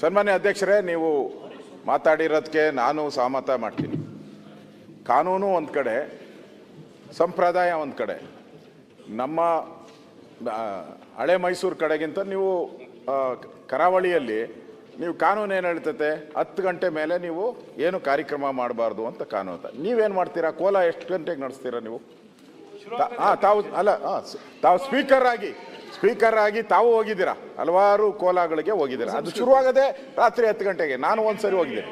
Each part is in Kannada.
ಸನ್ಮಾನ್ಯ ಅಧ್ಯಕ್ಷರೇ ನೀವು ಮಾತಾಡಿರೋದಕ್ಕೆ ನಾನು ಸಹಮತ ಮಾಡ್ತೀನಿ. ಕಾನೂನು ಒಂದು ಕಡೆ ಸಂಪ್ರದಾಯ ಒಂದು ಕಡೆ. ನಮ್ಮ ಹಳೆ ಮೈಸೂರು ಕಡೆಗಿಂತ ನೀವು ಕರಾವಳಿಯಲ್ಲಿ ನೀವು ಕಾನೂನು ಏನು ಹೇಳ್ತೈತೆ? ಹತ್ತು ಗಂಟೆ ಮೇಲೆ ನೀವು ಏನು ಕಾರ್ಯಕ್ರಮ ಮಾಡಬಾರ್ದು ಅಂತ ಕಾನೂನು ನೀವೇನು ಮಾಡ್ತೀರಾ? ಕೋಲ ಎಷ್ಟು ಗಂಟೆಗೆ ನಡೆಸ್ತೀರಾ ನೀವು? ಹಾಂ ತಾವು ಅಲ್ಲ ಹಾಂ ತಾವು ಸ್ಪೀಕರ್ ಆಗಿ. ಸ್ಪೀಕರ್ ಆಗಿ ತಾವು ಹೋಗಿದ್ದೀರಾ? ಹಲವಾರು ಕೋಲಾಗಳಿಗೆ ಹೋಗಿದ್ದೀರಾ? ಅದು ಶುರುವಾಗದೆ ರಾತ್ರಿ ಹತ್ತು ಗಂಟೆಗೆ. ನಾನು ಒಂದ್ಸರಿ ಹೋಗಿದ್ದೆ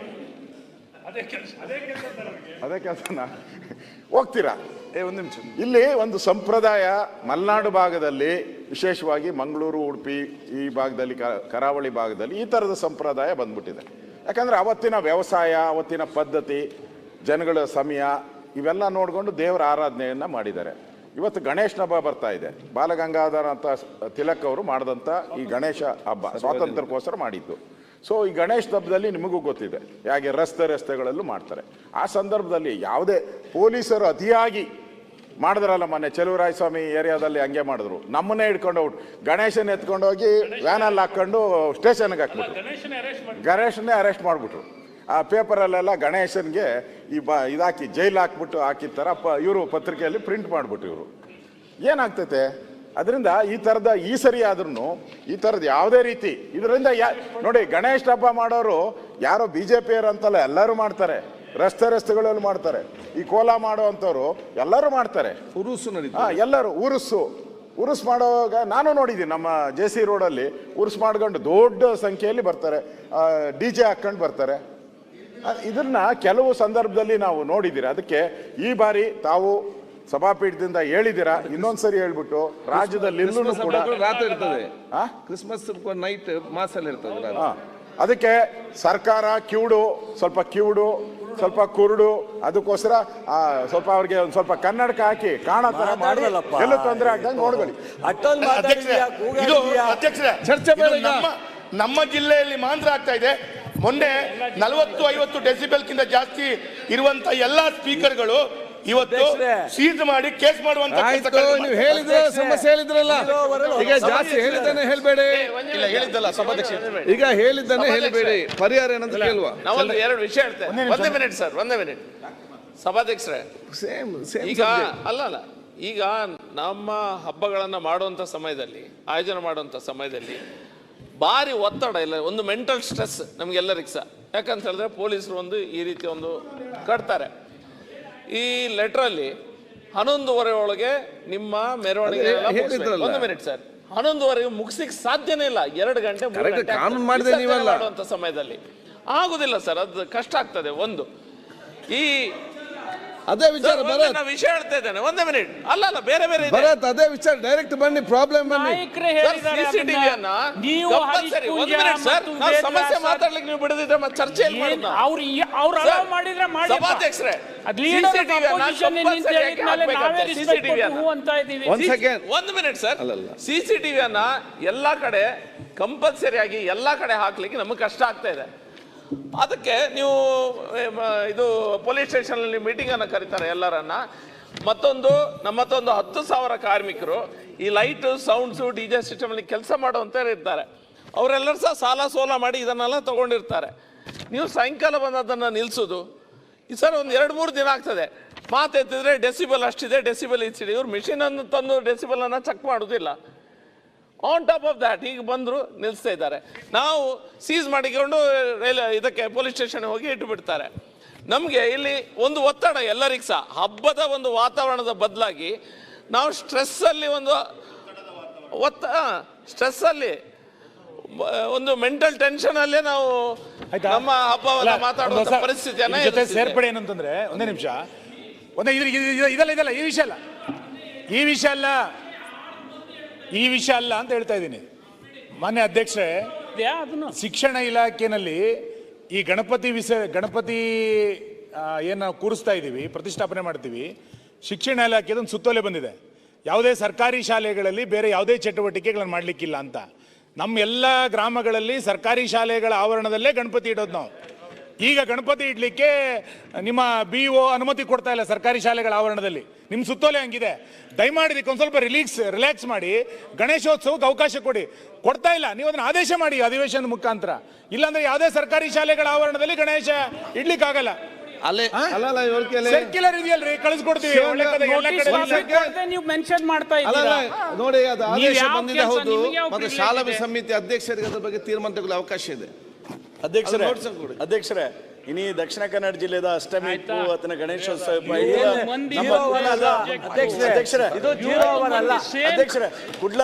ಅದೇ ಕೆಲಸ ಹೋಗ್ತೀರಾ? ಏ ಒಂದು ನಿಮಿಷ ಇಲ್ಲಿ ಒಂದು ಸಂಪ್ರದಾಯ ಮಲೆನಾಡು ಭಾಗದಲ್ಲಿ ವಿಶೇಷವಾಗಿ ಮಂಗಳೂರು ಉಡುಪಿ ಈ ಭಾಗದಲ್ಲಿ ಕರಾವಳಿ ಭಾಗದಲ್ಲಿ ಈ ಥರದ ಸಂಪ್ರದಾಯ ಬಂದ್ಬಿಟ್ಟಿದೆ. ಯಾಕಂದ್ರೆ ಅವತ್ತಿನ ವ್ಯವಸಾಯ ಅವತ್ತಿನ ಪದ್ಧತಿ ಜನಗಳ ಸಮಯ ಇವೆಲ್ಲ ನೋಡಿಕೊಂಡು ದೇವರ ಆರಾಧನೆಯನ್ನು ಮಾಡಿದ್ದಾರೆ. ಇವತ್ತು ಗಣೇಶನ ಹಬ್ಬ ಬರ್ತಾ ಇದೆ. ಬಾಲಗಂಗಾಧರ ಅಂತ ತಿಲಕ್ ಅವರು ಮಾಡಿದಂಥ ಈ ಗಣೇಶ ಹಬ್ಬ ಸ್ವಾತಂತ್ರ್ಯಕ್ಕೋಸ್ಕರ ಮಾಡಿದ್ದು. ಸೊ ಈ ಗಣೇಶ ಹಬ್ಬದಲ್ಲಿ ನಿಮಗೂ ಗೊತ್ತಿದೆ ಹೇಗೆ ರಸ್ತೆ ರಸ್ತೆಗಳಲ್ಲೂ ಮಾಡ್ತಾರೆ. ಆ ಸಂದರ್ಭದಲ್ಲಿ ಯಾವುದೇ ಪೊಲೀಸರು ಅತಿಯಾಗಿ ಮಾಡಿದ್ರಲ್ಲ ಮೊನ್ನೆ ಚೆಲುವರಾಯಸ್ವಾಮಿ ಏರಿಯಾದಲ್ಲಿ ಹಂಗೆ ಮಾಡಿದ್ರು. ನಮ್ಮನ್ನೇ ಹಿಡ್ಕೊಂಡು ಹೋಗ್ ಗಣೇಶನ ಎತ್ಕೊಂಡೋಗಿ ವ್ಯಾನಲ್ಲಿ ಹಾಕ್ಕೊಂಡು ಸ್ಟೇಷನ್ಗೆ ಹಾಕ್ಬಿಟ್ರು. ಗಣೇಶನೇ ಅರೆಸ್ಟ್ ಮಾಡಿಬಿಟ್ರು. ಆ ಪೇಪರಲ್ಲೆಲ್ಲ ಗಣೇಶನ್ಗೆ ಈ ಬ ಇದಾಕಿ ಜೈಲ್ ಹಾಕ್ಬಿಟ್ಟು ಹಾಕಿರ್ತಾರ. ಪ ಇವರು ಪತ್ರಿಕೆಯಲ್ಲಿ ಪ್ರಿಂಟ್ ಮಾಡಿಬಿಟ್ಟು ಇವರು. ಏನಾಗ್ತೈತೆ? ಅದರಿಂದ ಈ ಥರದ ಈ ಸರಿ ಆದ್ರೂ ಈ ಥರದ್ದು ಯಾವುದೇ ರೀತಿ ಇದರಿಂದ ಯಾ ನೋಡಿ ಗಣೇಶ ಹಬ್ಬ ಮಾಡೋರು ಯಾರೋ ಬಿ ಜೆ ಪಿಯರು ಅಂತಲ್ಲ ಎಲ್ಲರೂ ಮಾಡ್ತಾರೆ. ರಸ್ತೆ ರಸ್ತೆಗಳಲ್ಲಿ ಮಾಡ್ತಾರೆ. ಈ ಕೋಲ ಮಾಡೋ ಅಂಥವ್ರು ಎಲ್ಲರೂ ಮಾಡ್ತಾರೆ. ಉರುಸು ಹಾ ಎಲ್ಲರೂ ಉರುಸು. ಉರುಸ್ ಮಾಡೋವಾಗ ನಾನು ನೋಡಿದ್ದೀನಿ ನಮ್ಮ ಜೆ ಸಿ ರೋಡಲ್ಲಿ ಉರುಸ್ ಮಾಡ್ಕೊಂಡು ದೊಡ್ಡ ಸಂಖ್ಯೆಯಲ್ಲಿ ಬರ್ತಾರೆ. ಡಿ ಜೆ ಹಾಕ್ಕೊಂಡು ಬರ್ತಾರೆ. ಇದನ್ನ ಕೆಲವು ಸಂದರ್ಭದಲ್ಲಿ ನಾವು ನೋಡಿದ್ದೀರಾ ಅದಕ್ಕೆ ಈ ಬಾರಿ ತಾವು ಸಭಾಪೀಠದಿಂದ ಹೇಳಿದಿರಾ. ಇನ್ನೊಂದ್ಸರಿ ಹೇಳ್ಬಿಟ್ಟು ರಾಜ್ಯದಲ್ಲಿ ರಾತ್ರಿ ಇರ್ತದೆ. ಆ? ಕ್ರಿಸ್ಮಸ್ ನೈಟ್ ಮಾಸಲ್ಲಿ ಇರ್ತದೆ. ಅದಕ್ಕೆ ಸರ್ಕಾರ ಕಿವುಡು ಸ್ವಲ್ಪ ಕಿವುಡು ಸ್ವಲ್ಪ ಕುರುಡು ಅದಕ್ಕೋಸ್ಕರ ಆ, ಸ್ವಲ್ಪ ಅವ್ರಿಗೆ ಒಂದ್ ಸ್ವಲ್ಪ ಕನ್ನಡಕ ಹಾಕಿ ಕಾಣೋ ಮಾಡಿ. ಎಲ್ಲೂ ತೊಂದರೆ ಆಗ್ದಂಗೆ ನೋಡ್ಕೊಳ್ಳಿ ಅಧ್ಯಕ್ಷರೇ ಚರ್ಚೆ ನಮ್ಮ ಜಿಲ್ಲೆಯಲ್ಲಿ ಮಾಂದ್ರ ಆಗ್ತಾ ಇದೆ. ಮೊನ್ನೆ ನಲವತ್ತು ಐವತ್ತು ಡೆಸಿಬೆಲ್ಕಿಂತ ಜಾಸ್ತಿ ಇರುವಂತ ಎಲ್ಲಾ ಸ್ಪೀಕರ್ಗಳು ಇವತ್ತು ಸೀಜ್ ಮಾಡಿ ಕೇಸ್ ಮಾಡುವಂತ ನೀವು ಹೇಳಿದ್ರೆ ಸಮಸ್ಯೆ ಹೇಳಿದ್ರಲ್ಲ. ಈಗ ಜಾಸ್ತಿ ಹೇಳಿದ್ದಾನೆ ಹೇಳ್ಬೇಡಿ. ಇಲ್ಲ ಹೇಳಿದ್ದಲ್ಲ ಸಭಾಧ್ಯಕ್ಷ ಈಗ ಹೇಳಿದ್ದಾನೆ ಹೇಳ್ಬೇಡಿ. ಪರಿಹಾರ ಏನಂತ ಕೇಳುವ. ನಾವೊಂದು ಎರಡು ವಿಷಯ ಹೇಳ್ತೇನೆ. ಒಂದೇ ಮಿನಿಟ್ ಸರ್ ಒಂದೇ ಮಿನಿಟ್. ಸಭಾಧ್ಯಕ್ಷರೇ ಸೇಮ್ ಸೇಮ್ ಈಗ ಅಲ್ಲ ಅಲ್ಲ. ಈಗ ನಮ್ಮ ಹಬ್ಬಗಳನ್ನ ಮಾಡುವಂತ ಸಮಯದಲ್ಲಿ ಆಯೋಜನೆ ಮಾಡುವಂತ ಸಮಯದಲ್ಲಿ ಭಾರಿ ಒತ್ತಡ ಇಲ್ಲ ಒಂದು ಮೆಂಟಲ್ ಸ್ಟ್ರೆಸ್ ನಮಗೆಲ್ಲರಿಗೆ ಸಹ. ಯಾಕಂತ ಹೇಳಿದ್ರೆ ಪೊಲೀಸರು ಒಂದು ಈ ರೀತಿ ಒಂದು ಕಟ್ತಾರೆ. ಈ ಲೆಟ್ರಲ್ಲಿ ಹನ್ನೊಂದುವರೆ ಒಳಗೆ ನಿಮ್ಮ ಮೆರವಣಿಗೆ ಒಂದು ಮಿನಿಟ್ ಸರ್ ಹನ್ನೊಂದುವರೆಗೆ ಮುಗಿಸಿಕ್ ಸಾಧ್ಯನೇ ಇಲ್ಲ ಎರಡು ಗಂಟೆ ಮಾಡುವಂಥ ಸಮಯದಲ್ಲಿ. ಆಗುದಿಲ್ಲ ಸರ್ ಅದು ಕಷ್ಟ ಆಗ್ತದೆ. ಒಂದು ಈ ಅದೇ ವಿಚಾರ ಬರತ್ ನಾನು ವಿಷಯ ಹೇಳ್ತಾ ಇದ್ದೇನೆ ಒಂದೇ ಮಿನಿಟ್. ಅಲ್ಲ ಅಲ್ಲ ಬೇರೆ ಬೇರೆ ಇದೆ. ಭರತ್ ಅದೇ ವಿಚಾರ ಡೈರೆಕ್ಟ್ ಬನ್ನಿ ಪ್ರಾಬ್ಲಮ್ ಬನ್ನಿ. ನಾಯಕರೇ ಹೇಳಿದ್ದಾರೆ CCTV ಅದನ್ನ. ಅನ್ನ ನೀವು compulsory, ಹರೀಶ್ ಒಂದು ಪೂಜಾ minute ಸರ್, ಮತ್ತು ನಾವು ಸಮಸ್ಯೆ ಮಾತಾಡ್ಲಿಕ್ಕೆ ನೀವು ಬಿಡದಿದ್ರೆ ಮತ್ತೆ ಚರ್ಚೆ ಏನ್ ಮಾಡೋಣ ಅವ್ರು ಈ- ಅವ್ರು ಸರ್, ಅಲೋ ಮಾಡಿದ್ರೆ ಮಾಡಿ ಸಭಾಧ್ಯಕ್ಷರೇ, ಅದ್ leader of CCTV ನ opposition ನಿಂತ compulsory ಆಗಿ ಹೇಳಿದ್ಮೇಲೆ ನಾವೇ ಹಾಕ್ಬೇಕಂತೆ, respect CCTV ಕೊಟ್ಟು ನ. ಹೂ ಅಂತ ಇದೀವಿ ಒಂದ್ ಸೆಕೆಂಡ್ ಒಂದು ಮಿನಿಟ್ ಸರ್. ಅಲ್ಲಲ್ಲ. ಸಿಸಿಟಿವಿ ಅನ್ನ ಎಲ್ಲಾ ಕಡೆ ಕಂಪಲ್ಸರಿ ಆಗಿ ಎಲ್ಲಾ ಕಡೆ ಹಾಕ್ಲಿಕ್ಕೆ ನಮಗೆ ಕಷ್ಟ ಆಗ್ತಾ ಇದೆ. ಅದಕ್ಕೆ ನೀವು ಇದು ಪೊಲೀಸ್ ಸ್ಟೇಷನ್ ಅಲ್ಲಿ ಮೀಟಿಂಗ್ ಅನ್ನ ಕರೀತಾರೆ ಎಲ್ಲರನ್ನ. ಮತ್ತೊಂದು, ನಮ್ಮ ಮತ್ತೊಂದು ಹತ್ತು ಸಾವಿರ ಕಾರ್ಮಿಕರು ಈ light sounds D J system ಅಲ್ಲಿ ಕೆಲಸ ಮಾಡುವಂತ ಇರ್ತಾರೆ. ಅವರೆಲ್ಲರೂ ಸಹ ಸಾಲ ಸೋಲ ಮಾಡಿ ಇದನ್ನೆಲ್ಲ ತಗೊಂಡಿರ್ತಾರೆ. ನೀವು ಸಾಯಂಕಾಲ ಬಂದು ಅದನ್ನು ನಿಲ್ಲಿಸೋದು ಈ ಸರ್ ಒಂದು ಎರಡು ಮೂರು ದಿನ ಆಗ್ತದೆ. ಮಾತೆತ್ತಿದ್ರೆ ಡೆಸಿಬಲ್ ಅಷ್ಟಿದೆ ಡೆಸಿಬಲ್ ಇಷ್ಟಿದೆ ಇವ್ರು ಮಿಷಿನನ್ನು ತಂದು ಡೆಸಿಬಲ್ ಅನ್ನ ಚೆಕ್ ಮಾಡೋದಿಲ್ಲ. ಆನ್ ಟಾಪ್ ಆಫ್ ದ್ಯಾಟ್ ಈಗ ಬಂದರು ನಿಲ್ಲಿಸ್ತಾ ಇದ್ದಾರೆ. ನಾವು ಸೀಸ್ ಮಾಡಿಕೊಂಡು ರೈಲ್ ಇದಕ್ಕೆ ಪೊಲೀಸ್ ಸ್ಟೇಷನ್ ಹೋಗಿ ಇಟ್ಟು ಬಿಡ್ತಾರೆ. ನಮಗೆ ಇಲ್ಲಿ ಒಂದು ಒತ್ತಡ ಎಲ್ಲರಿಗೂ ಸಹ. ಹಬ್ಬದ ಒಂದು ವಾತಾವರಣದ ಬದಲಾಗಿ ನಾವು ಸ್ಟ್ರೆಸ್ಸಲ್ಲಿ ಒಂದು ಒತ್ತ ಸ್ಟ್ರೆಸ್ಸಲ್ಲಿ ಒಂದು ಮೆಂಟಲ್ ಟೆನ್ಷನ್ ಅಲ್ಲೇ ನಾವು? ನಮ್ಮ ಹಬ್ಬವನ್ನ ಮಾತಾಡುವಂತ ಪರಿಸ್ಥಿತಿಯನ್ನ ಜೊತೆ ಸೇರ್ಪಡೆ ಏನಂತಂದ್ರೆ ಒಂದೇ ನಿಮಿಷ. ಒಂದೇ ಇದೆಲ್ಲ ಇದು- ಇದು- ಇದಲ್ಲ ಇದಲ್ಲ ಈ ವಿಷಯ ಅಲ್ಲ. ಈ ವಿಷಯ ಅಲ್ಲ. ಈ ವಿಷಯ ಅಲ್ಲ ಅಂತ ಹೇಳ್ತಾ ಇದ್ದೀನಿ. ಮಾನ್ಯ ಅಧ್ಯಕ್ಷರೇ ಅದನ್ನು. ಶಿಕ್ಷಣ ಇಲಾಖೆನಲ್ಲಿ ಈ ಗಣಪತಿ ವಿಸ ಗಣಪತಿ ಏನು ಕೂರಿಸ್ತಾ ಇದ್ದೀವಿ ಪ್ರತಿಷ್ಠಾಪನೆ ಮಾಡ್ತೀವಿ. ಶಿಕ್ಷಣ ಇಲಾಖೆ ಒಂದು ಸುತ್ತೋಲೆ ಬಂದಿದೆ. ಯಾವುದೇ ಸರ್ಕಾರಿ ಶಾಲೆಗಳಲ್ಲಿ ಬೇರೆ ಯಾವುದೇ ಚಟುವಟಿಕೆಗಳನ್ನು ಮಾಡಲಿಕ್ಕಿಲ್ಲ ಅಂತ. ನಮ್ಮ ಎಲ್ಲ ಗ್ರಾಮಗಳಲ್ಲಿ ಸರ್ಕಾರಿ ಶಾಲೆಗಳ ಆವರಣದಲ್ಲೇ ಗಣಪತಿ ಇಡೋದು ನಾವು. ಈಗ ಗಣಪತಿ ಇಡ್ಲಿಕ್ಕೆ ನಿಮ್ಮ ಬಿ ಒ ಅನುಮತಿ ಕೊಡ್ತಾ ಇಲ್ಲ ಸರ್ಕಾರಿ ಶಾಲೆಗಳ ಆವರಣದಲ್ಲಿ. ನಿಮ್ಮ ಸುತ್ತೋಲೆ ಹಂಗಿದೆ. ದಯಮಾಡಿ ಇದಕ್ಕೆ ಒಂದು ಸ್ವಲ್ಪ ರಿಲೀಕ್ಸ್ ರಿಲ್ಯಾಕ್ಸ್ ಮಾಡಿ. ಗಣೇಶೋತ್ಸವಕ್ಕೆ ಅವಕಾಶ ಕೊಡಿ. ಕೊಡ್ತಾ ಇಲ್ಲ. ನೀವು ಅದನ್ನ ಆದೇಶ ಮಾಡಿ ಅಧಿವೇಶನದ ಮುಖಾಂತರ. ಇಲ್ಲಾಂದ್ರೆ ಯಾವುದೇ ಸರ್ಕಾರಿ ಶಾಲೆಗಳ ಆವರಣದಲ್ಲಿ ಗಣೇಶ ಇಡ್ಲಿಕ್ಕಾಗಲ್ಲ. ಅಲ್ಲೇ ಅಲ್ಲಲ್ಲ ಇವ್ರ ಕೇಳಿ. ಸರ್ಕ್ಯುಲರ್ ಇದೆಯಲ್ರಿ? ಕಳಿಸ್ಕೊಡ್ತೀವಿ. ಒಳ್ಳೆ ಕಡೆ ಎಲ್ಲ ಕಡೆ ನೀವು ಮೆನ್ಷನ್ ಮಾಡ್ತಾ ಇದ್ದೀರಾ? ನೋಡಿ ಅದು ಆದೇಶ ಬಂದಿದೆ ಹೌದು. ಮತ್ತೆ ಶಾಲಾ? ಸಮಿತಿ ಅಧ್ಯಕ್ಷರಿಗೆ ಅದ್ರ ಬಗ್ಗೆ ತೀರ್ಮಾನ ತಗೊಳ್ಳೋ ಅವಕಾಶ ಇದೆ. ಅಧ್ಯಕ್ಷರೇ ಅಧ್ಯಕ್ಷರೇ ಇನಿ ದಕ್ಷಿಣ ಕನ್ನಡ ಜಿಲ್ಲೆದ ಅಷ್ಟಮಿ? ಅಥವಾ ಗಣೇಶೋತ್ಸವ. ಅಧ್ಯಕ್ಷರೇ. ಅಧ್ಯಕ್ಷರೇ ಕುಡ್ಲ